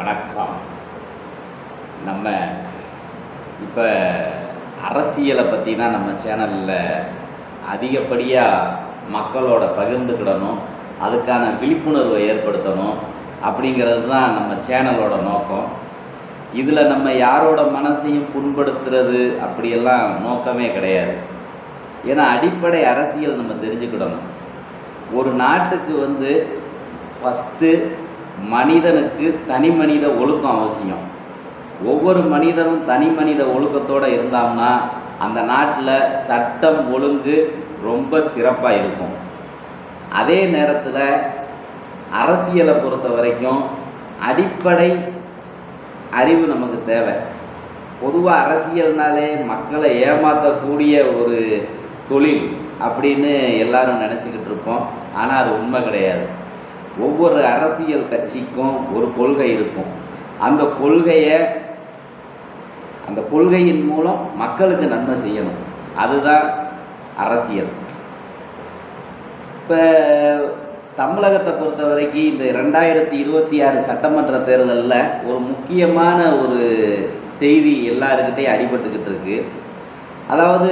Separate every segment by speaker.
Speaker 1: வணக்கம். நம்ம இப்போ அரசியலை பற்றி தான் நம்ம சேனலில் அதிகப்படியாக மக்களோட பகிர்ந்துக்கிடணும் அதுக்கான விழிப்புணர்வை ஏற்படுத்தணும் அப்படிங்கிறது தான் நம்ம சேனலோட நோக்கம். இதில் நம்ம யாரோட மனசையும் புண்படுத்துறது அப்படியெல்லாம் நோக்கமே கிடையாது. ஏன்னா அடிப்படை அரசியல் நம்ம தெரிஞ்சுக்கிடணும். ஒரு நாட்டுக்கு வந்து ஃபஸ்ட்டு மனிதனுக்கு தனி மனித ஒழுக்கம் அவசியம். ஒவ்வொரு மனிதனும் தனி மனித ஒழுக்கத்தோடு இருந்தோம்னா அந்த நாட்டில் சட்டம் ஒழுங்கு ரொம்ப சிறப்பாக இருக்கும். அதே நேரத்தில் அரசியலை பொறுத்த வரைக்கும் அடிப்படை அறிவு நமக்கு தேவை. பொதுவாக அரசியல்னாலே மக்களை ஏமாற்றக்கூடிய ஒரு தொழில் அப்படின்னு எல்லாரும் நினச்சிக்கிட்டு இருப்போம். ஆனால் அது உண்மை கிடையாது. ஒவ்வொரு அரசியல் கட்சிக்கும் ஒரு கொள்கை இருக்கும். அந்த கொள்கையை அந்த கொள்கையின் மூலம் மக்களுக்கு நன்மை செய்யணும். அதுதான் அரசியல். இப்போ தமிழகத்தை பொறுத்த வரைக்கும் இந்த ரெண்டாயிரத்தி இருபத்தி ஆறு சட்டமன்ற தேர்தலில் ஒரு முக்கியமான ஒரு செய்தி எல்லாருக்கிட்டையும் அடிபட்டுக்கிட்டு இருக்கு. அதாவது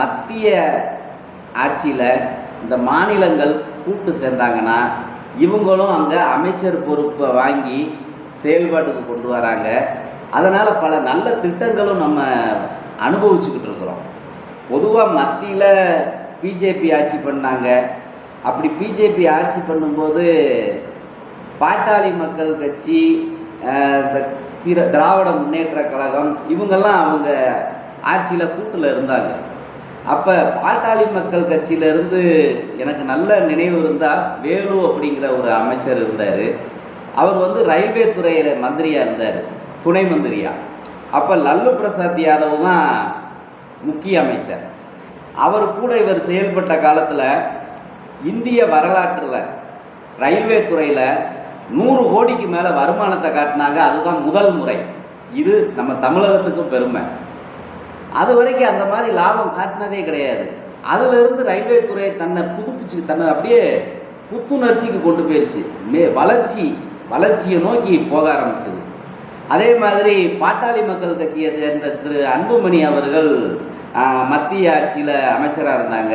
Speaker 1: மத்திய ஆட்சியில் இந்த மாநிலங்கள் கூட்டு சேர்ந்தாங்கன்னா இவங்களும் அங்கே அமைச்சர் பொறுப்பை வாங்கி செயல்பாட்டுக்கு கொண்டு வராங்க. அதனால் பல நல்ல திட்டங்களும் நம்ம அனுபவிச்சுக்கிட்டு இருக்கிறோம். பொதுவாக மத்தியில் பிஜேபி ஆட்சி பண்ணாங்க. அப்படி பிஜேபி ஆட்சி பண்ணும்போது பாட்டாளி மக்கள் கட்சி இந்த திர திராவிட முன்னேற்ற கழகம் இவங்கெல்லாம் அவங்க ஆட்சியில் கூட்டில் இருந்தாங்க. அப்போ பாட்டாளி மக்கள் கட்சியிலேருந்து எனக்கு நல்ல நினைவு இருந்தால் வேலு அப்படிங்கிற ஒரு அமைச்சர் இருந்தார். அவர் வந்து ரயில்வே துறையில் மந்திரியாக இருந்தார். துணை மந்திரியா. அப்போ லல்லு பிரசாத் யாதவ் தான் முக்கிய அமைச்சர். அவர் கூட இவர் செயல்பட்ட காலத்தில் இந்திய வரலாற்றில் ரயில்வே துறையில் நூறு கோடிக்கு மேலே வருமானத்தை காட்டினாங்க. அதுதான் முதல் முறை. இது நம்ம தமிழகத்துக்கும் பெருமை. அது வரைக்கும் அந்த மாதிரி லாபம் காட்டினதே கிடையாது. அதிலிருந்து ரயில்வே துறை தன்னை புதுப்பிச்சு தன்னை அப்படியே புத்துணர்ச்சிக்கு கொண்டு போயிடுச்சு மே வளர்ச்சி வளர்ச்சியை நோக்கி போக ஆரம்பிச்சது. அதே மாதிரி பாட்டாளி மக்கள் கட்சியை சேர்ந்த திரு அன்புமணி அவர்கள் மத்திய ஆட்சியில் அமைச்சராக இருந்தாங்க.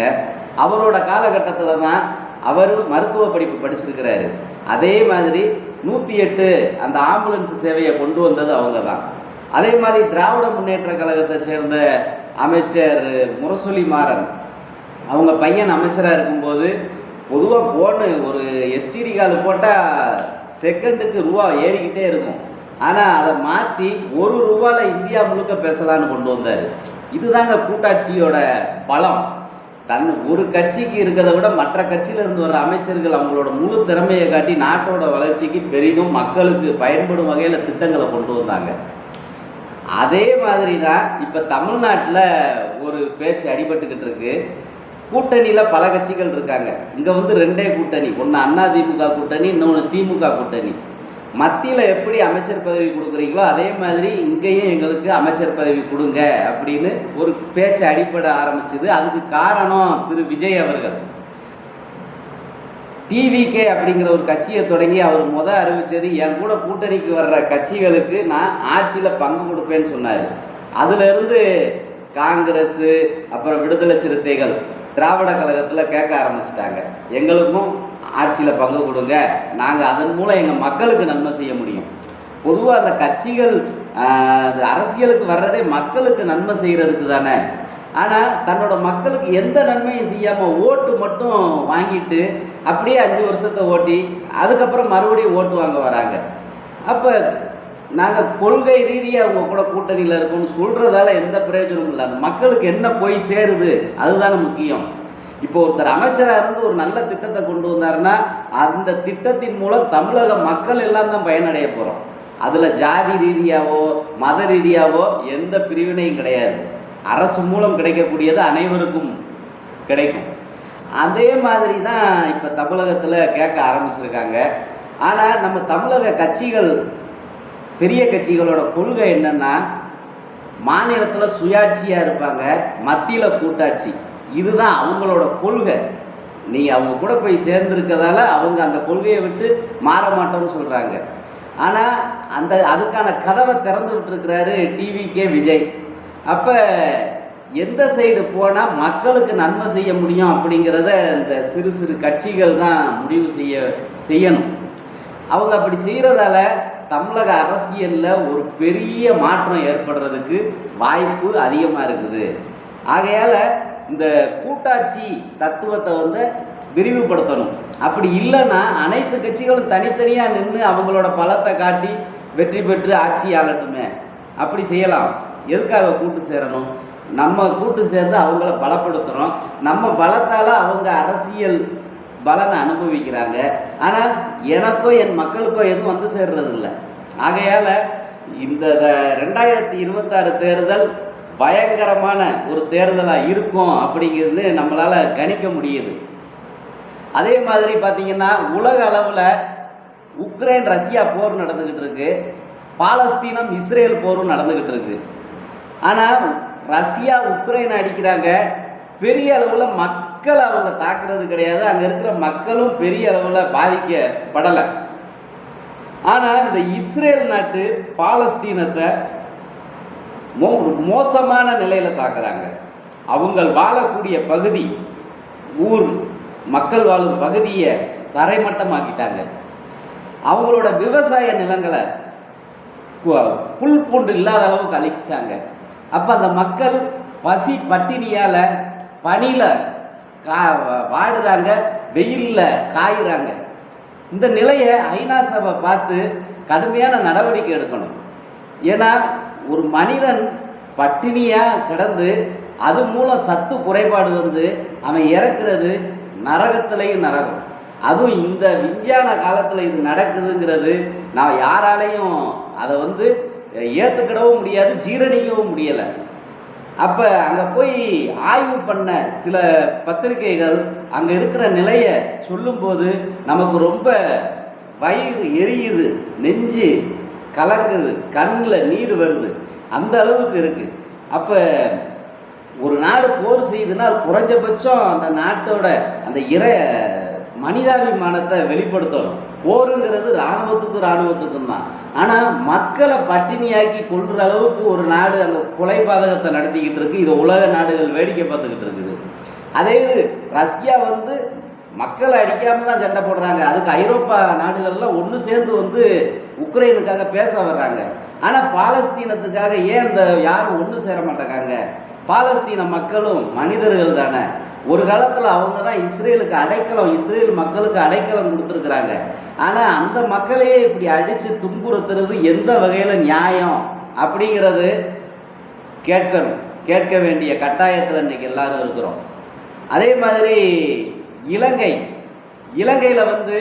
Speaker 1: அவரோட காலகட்டத்தில் தான் அவர் மருத்துவ படிப்பு படிச்சிருக்கிறாரு. அதே மாதிரி நூற்றி எட்டு அந்த ஆம்புலன்ஸ் சேவையை கொண்டு வந்தது அவங்க தான். அதே மாதிரி திராவிட முன்னேற்ற கழகத்தை சேர்ந்த அமைச்சர் முரசொலி மாறன் அவங்க பையன் அமைச்சராக இருக்கும்போது பொதுவாக போன்னு ஒரு எஸ்டிடி கார்டு போட்டால் செகண்டுக்கு ரூபா ஏறிக்கிட்டே இருக்கும். ஆனால் அதை மாற்றி ஒரு ரூபாவில் இந்தியா முழுக்க பேசலான்னு கொண்டு வந்தார். இதுதாங்க கூட்டாட்சியோட பலம். தன் ஒரு கட்சிக்கு இருக்கிறத விட மற்ற கட்சியிலிருந்து வர அமைச்சர்கள் அவங்களோட முழு திறமையை காட்டி நாட்டோட வளர்ச்சிக்கு பெரிதும் மக்களுக்கு பயன்படும் வகையில் திட்டங்களை கொண்டு வந்தாங்க. அதே மாதிரி தான் இப்போ தமிழ்நாட்டில் ஒரு பேச்சு அடிபட்டுக்கிட்டு இருக்கு. கூட்டணியில் பல கட்சிகள் இருக்காங்க. இங்கே வந்து ரெண்டே கூட்டணி. ஒன்று அண்ணா திமுக கூட்டணி இன்னொன்று திமுக கூட்டணி. மத்தியில் எப்படி அமைச்சர் பதவி கொடுக்குறீங்களோ அதே மாதிரி இங்கேயும் எங்களுக்கு அமைச்சர் பதவி கொடுங்க அப்படின்னு ஒரு பேச்சு அடிப்பட ஆரம்பிச்சது. அதுக்கு காரணம் திரு விஜய் அவர்கள். டிவிகே அப்படிங்கிற ஒரு கட்சியை தொடங்கி அவர் முத அறிவிச்சது என் கூட கூட்டணிக்கு வர்ற கட்சிகளுக்கு நான் ஆட்சியில் பங்கு கொடுப்பேன்னு சொன்னார். அதிலிருந்து காங்கிரஸு அப்புறம் விடுதலை சிறுத்தைகள் திராவிட கழகத்தில் கேட்க ஆரம்பிச்சிட்டாங்க. எங்களுக்கும் ஆட்சியில் பங்கு கொடுங்க. நாங்கள் அதன் மூலம் எங்கள் மக்களுக்கு நன்மை செய்ய முடியும். பொதுவாக அந்த கட்சிகள் அரசியலுக்கு வர்றதே மக்களுக்கு நன்மை செய்கிறதுக்கு தானே. ஆனால் தன்னோட மக்களுக்கு எந்த நன்மையும் செய்யாமல் ஓட்டு மட்டும் வாங்கிட்டு அப்படியே அஞ்சு வருஷத்தை ஓட்டி அதுக்கப்புறம் மறுபடியும் ஓட்டு வாங்க வராங்க. அப்போ நாங்கள் கொள்கை ரீதியாக அவங்க கூட கூட்டணியில் இருக்கோம்னு சொல்கிறதால எந்த பிரயோஜனமும் இல்லை. அந்த மக்களுக்கு என்ன போய் சேருது அதுதானே முக்கியம். இப்போ ஒருத்தர் அமைச்சராக இருந்து ஒரு நல்ல திட்டத்தை கொண்டு வந்தாருன்னா அந்த திட்டத்தின் மூலம் தமிழக மக்கள் எல்லாம் தான் பயனடைய போகிறோம் அதில் ஜாதி ரீதியாவோ மத ரீதியாவோ எந்த பிரிவினையும் கிடையாது. அரசு மூலம் கிடைக்கக்கூடியது அனைவருக்கும் கிடைக்கும். அதே மாதிரி தான் இப்போ தமிழகத்தில் கேட்க ஆரம்பிச்சிருக்காங்க. ஆனால் நம்ம தமிழக கட்சிகள் பெரிய கட்சிகளோட கொள்கை என்னன்னா மாநிலத்தில் சுயாட்சியாக இருப்பாங்க மத்தியில் கூட்டாட்சி. இதுதான் அவங்களோட கொள்கை. நீங்கள் அவங்க கூட போய் சேர்ந்துருக்கதால அவங்க அந்த கொள்கையை விட்டு மாற மாட்டோம்னு சொல்கிறாங்க ஆனால் அந்த அதுக்கான கதவை திறந்து விட்டுருக்கிறாரு டிவிகே விஜய். அப்போ எந்த சைடு போனால் மக்களுக்கு நன்மை செய்ய முடியும் அப்படிங்கிறத இந்த சிறு சிறு கட்சிகள் தான் முடிவு செய்ய செய்யணும். அவங்க அப்படி செய்கிறதால தமிழக அரசியலில் ஒரு பெரிய மாற்றம் ஏற்படுறதுக்கு வாய்ப்பு அதிகமாக இருக்குது. ஆகையால் இந்த கூட்டாட்சி தத்துவத்தை வந்து விரிவுபடுத்தணும். அப்படி இல்லைன்னா அனைத்து கட்சிகளும் தனித்தனியாக நின்று அவங்களோட பலத்தை காட்டி வெற்றி பெற்று ஆட்சி ஆளட்டுமே. அப்படி செய்யலாம். எதுக்காக கூட்டு சேரணும்? நம்ம கூட்டு சேர்ந்து அவங்கள பலப்படுத்துகிறோம் நம்ம பலத்தால் அவங்க அரசியல் பலனை அனுபவிக்கிறாங்க. ஆனால் எனக்கோ என் மக்களுக்கோ எதுவும் வந்து சேர்றது இல்லை ஆகையால் இந்த த- ரெண்டாயிரத்தி இருபத்தாறு தேர்தல் பயங்கரமான ஒரு தேர்தலாக இருக்கும் அப்படிங்கிறது நம்மளால் கணிக்க முடியுது. அதே மாதிரி பார்த்திங்கன்னா உலக அளவில் உக்ரைன் ரஷ்யா போர் நடந்துக்கிட்டு இருக்கு. பாலஸ்தீனம் இஸ்ரேல் போரும் நடந்துக்கிட்டு இருக்குது ஆனால் ரஷ்யா உக்ரைன் அடிக்கிறாங்க. பெரிய அளவில் மக்கள் அவங்க தாக்குறது கிடையாது. அங்கே இருக்கிற மக்களும் பெரிய அளவில் பாதிக்கப்படலை. ஆனால் இந்த இஸ்ரேல் நாட்டு பாலஸ்தீனத்தை மோ மோசமான நிலையில் தாக்குறாங்க. அவங்க வாழக்கூடிய பகுதி ஊர் மக்கள் வாழும் பகுதியை தரைமட்டமாக்கிட்டாங்க. அவங்களோட விவசாய நிலங்களை புல் பூண்டு இல்லாத அளவுக்கு அழிச்சிட்டாங்க. அப்போ அந்த மக்கள் பசி பட்டினியால் பனியில் கா வாடுறாங்க வெயிலில் காயுறாங்க. இந்த நிலையை ஐநா சபை பார்த்து கடுமையான நடவடிக்கை எடுக்கணும். ஏன்னா ஒரு மனிதன் பட்டினியாக கிடந்து அது மூலம் சத்து குறைபாடு வந்து அவன் இறக்குறது நரகத்திலையும் நரகம். அதுவும் இந்த விஞ்ஞான காலத்தில் இது நடக்குதுங்கிறது நான் யாராலையும் அதை வந்து ஏற்றுக்கிடவும் முடியாது ஜீரணிக்கவும் முடியலை. அப்போ அங்கே போய் ஆய்வு பண்ண சில பத்திரிகைகள் அங்கே இருக்கிற நிலையை சொல்லும்போது நமக்கு ரொம்ப வயிறு எரியுது நெஞ்சு கலங்குது கண்ணில் நீர் வருது. அந்த அளவுக்கு இருக்குது அப்போ ஒரு நாடு போர் செய்யுதுன்னா அது குறைஞ்சபட்சம் அந்த நாட்டோட அந்த இறை மனிதாபிமானத்தை வெளிப்படுத்தணும். போருங்கிறது இராணுவத்துக்கும் இராணுவத்துக்கும் தான். ஆனால் மக்களை பட்டினியாக்கி கொள்கிற அளவுக்கு ஒரு நாடு அங்கே கொலை பாதகத்தை நடத்திக்கிட்டு இருக்கு. இது உலக நாடுகள் வேடிக்கை பார்த்துக்கிட்டு இருக்குது. அதே இது ரஷ்யா வந்து மக்களை அடிக்காம தான் சண்டை போடுறாங்க. அதுக்கு ஐரோப்பா நாடுகள்லாம் ஒன்று சேர்ந்து வந்து உக்ரைனுக்காக பேச வர்றாங்க. ஆனால் பாலஸ்தீனத்துக்காக ஏன் இந்த யாரும் ஒன்று சேர மாட்டேங்காங்க? பாலஸ்தீன மக்களும் மனிதர்கள் தானே. ஒரு காலத்தில் அவங்க தான் இஸ்ரேலுக்கு அடைக்கலம் இஸ்ரேல் மக்களுக்கு அடைக்கலம் கொடுத்துருக்குறாங்க. ஆனால் அந்த மக்களையே இப்படி அடித்து துன்புறுத்துறது எந்த வகையில் நியாயம் அப்படிங்கிறது கேட்கணும். கேட்க வேண்டிய கட்டாயத்தில் இன்றைக்கி எல்லோரும் இருக்கிறோம். அதே மாதிரி இலங்கை. இலங்கையில் வந்து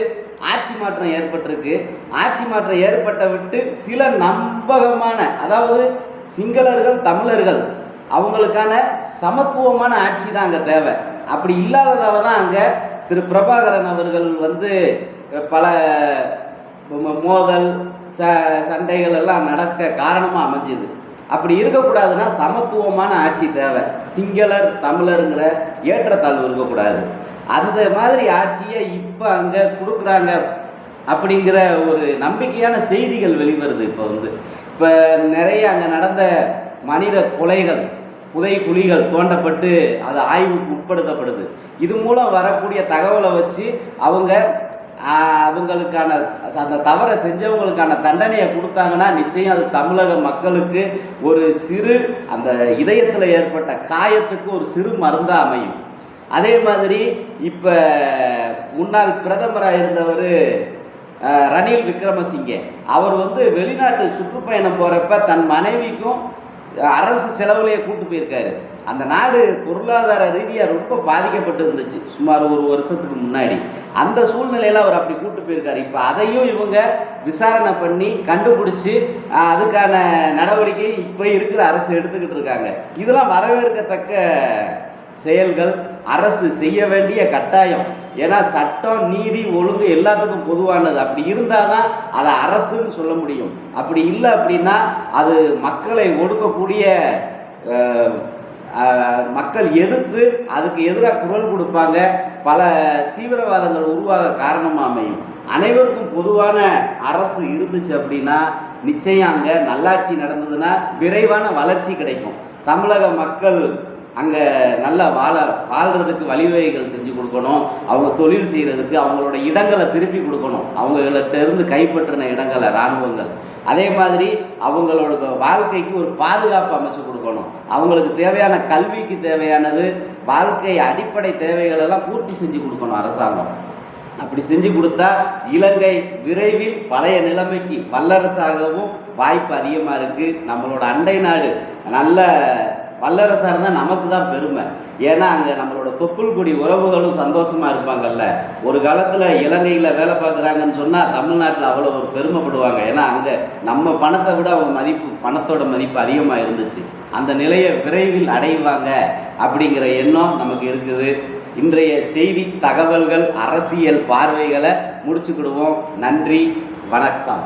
Speaker 1: ஆட்சி மாற்றம் ஏற்பட்டிருக்கு. ஆட்சி மாற்றம் ஏற்பட்ட விட்டு சில நம்பகமான அதாவது சிங்களர்கள் தமிழர்கள் அவங்களுக்கான சமத்துவமான ஆட்சி தான் அங்கே தேவை. அப்படி இல்லாததால தான் அங்கே திரு பிரபாகரன் அவர்கள் வந்து பல மோதல் ச சண்டைகள் எல்லாம் நடக்க காரணமாக அமைஞ்சுது. அப்படி இருக்கக்கூடாதுன்னா சமத்துவமான ஆட்சி தேவை. சிங்களர் தமிழருங்கிற ஏற்றத்தாழ்வு இருக்கக்கூடாது. அந்த மாதிரி ஆட்சியை இப்போ அங்கே கொடுக்குறாங்க அப்படிங்கிற ஒரு நம்பிக்கையான செய்திகள் வெளிவருது இப்போ வந்து. இப்போ நிறைய அங்கே நடந்த மனித கொலைகள் புதை குழிகள் தோண்டப்பட்டு அது ஆய்வுக்கு உட்படுத்தப்படுது. இது மூலம் வரக்கூடிய தகவலை வச்சு அவங்க அவங்களுக்கான அந்த தவறை செஞ்சவங்களுக்கான தண்டனையை கொடுத்தாங்கன்னா நிச்சயம் அது தமிழக மக்களுக்கு ஒரு சிறு அந்த இதயத்தில் ஏற்பட்ட காயத்துக்கு ஒரு சிறு மருந்தாக அமையும். அதே மாதிரி இப்போ முன்னாள் பிரதமராக இருந்தவர் ரணில் விக்ரமசிங்கே. அவர் வந்து வெளிநாட்டு சுற்றுப்பயணம் போகிறப்ப தன் மனைவிக்கும் அரசு செலவுலேயே கூட்டு போயிருக்காரு. அந்த நாடு பொருளாதார ரீதியாக ரொம்ப பாதிக்கப்பட்டு இருந்துச்சு சுமார் ஒரு வருஷத்துக்கு முன்னாடி. அந்த சூழ்நிலையில் அவர் அப்படி கூட்டு போயிருக்காரு. இப்போ அதையும் இவங்க விசாரணை பண்ணி கண்டுபிடிச்சி அதுக்கான நடவடிக்கை இப்போ இருக்கிற அரசு எடுத்துக்கிட்டு இருக்காங்க. இதெல்லாம் வரவேற்கத்தக்க செயல்கள் அரசு செய்ய வேண்டிய கட்டாயம். ஏன்னா சட்டம் நீதி ஒழுங்கு எல்லாத்துக்கும் பொதுவானது. அப்படி இருந்தால் தான் அதை அரசுன்னு சொல்ல முடியும். அப்படி இல்லை அப்படின்னா அது மக்களை ஒடுக்கக்கூடிய மக்கள் எதிர்த்து அதுக்கு எதிராக குரல் கொடுப்பாங்க. பல தீவிரவாதங்கள் உருவாக காரணமாக அமையும். அனைவருக்கும் பொதுவான அரசு இருந்துச்சு அப்படின்னா நிச்சயம் அங்கே நல்லாட்சி நடந்ததுன்னா விரைவான வளர்ச்சி கிடைக்கும். தமிழக மக்கள் அங்கே நல்லா வாழ வாழ்கிறதுக்கு வழிவகைகள் செஞ்சு கொடுக்கணும். அவங்க தொழில் செய்கிறதுக்கு அவங்களோட இடங்களை திருப்பி கொடுக்கணும். அவங்கள்ட்ட இருந்து கைப்பற்றின இடங்களை இராணுவங்கள். அதே மாதிரி அவங்களோட வாழ்க்கைக்கு ஒரு பாதுகாப்பு அமைச்சு கொடுக்கணும். அவங்களுக்கு தேவையான கல்விக்கு தேவையானது வாழ்க்கை அடிப்படை தேவைகள் எல்லாம் பூர்த்தி செஞ்சு கொடுக்கணும் அரசாங்கம். அப்படி செஞ்சு கொடுத்தா இலங்கை விரைவில் பழைய நிலைமைக்கு வல்லரசாகவும் வாய்ப்பு அதிகமாக இருக்குது நம்மளோட அண்டை நாடு நல்ல வல்லரசாக இருந்தால் நமக்கு தான் பெருமை. ஏன்னா அங்கே நம்மளோட தொப்புள் கொடி உறவுகளும் சந்தோஷமாக இருப்பாங்கல்ல. ஒரு காலத்தில் இலங்கையில் வேலை பார்க்குறாங்கன்னு சொன்னால் தமிழ்நாட்டில் அவ்வளோ ஒரு பெருமைப்படுவாங்க. ஏன்னா அங்கே நம்ம பணத்தை விட அவங்க மதிப்பு பணத்தோட மதிப்பு அதிகமாக இருந்துச்சு. அந்த நிலையை விரைவில் அடைவாங்க அப்படிங்கிற எண்ணம் நமக்கு இருக்குது. இன்றைய செய்தி தகவல்கள் அரசியல் பார்வைகளை முடிச்சுக்கிடுவோம். நன்றி வணக்கம்.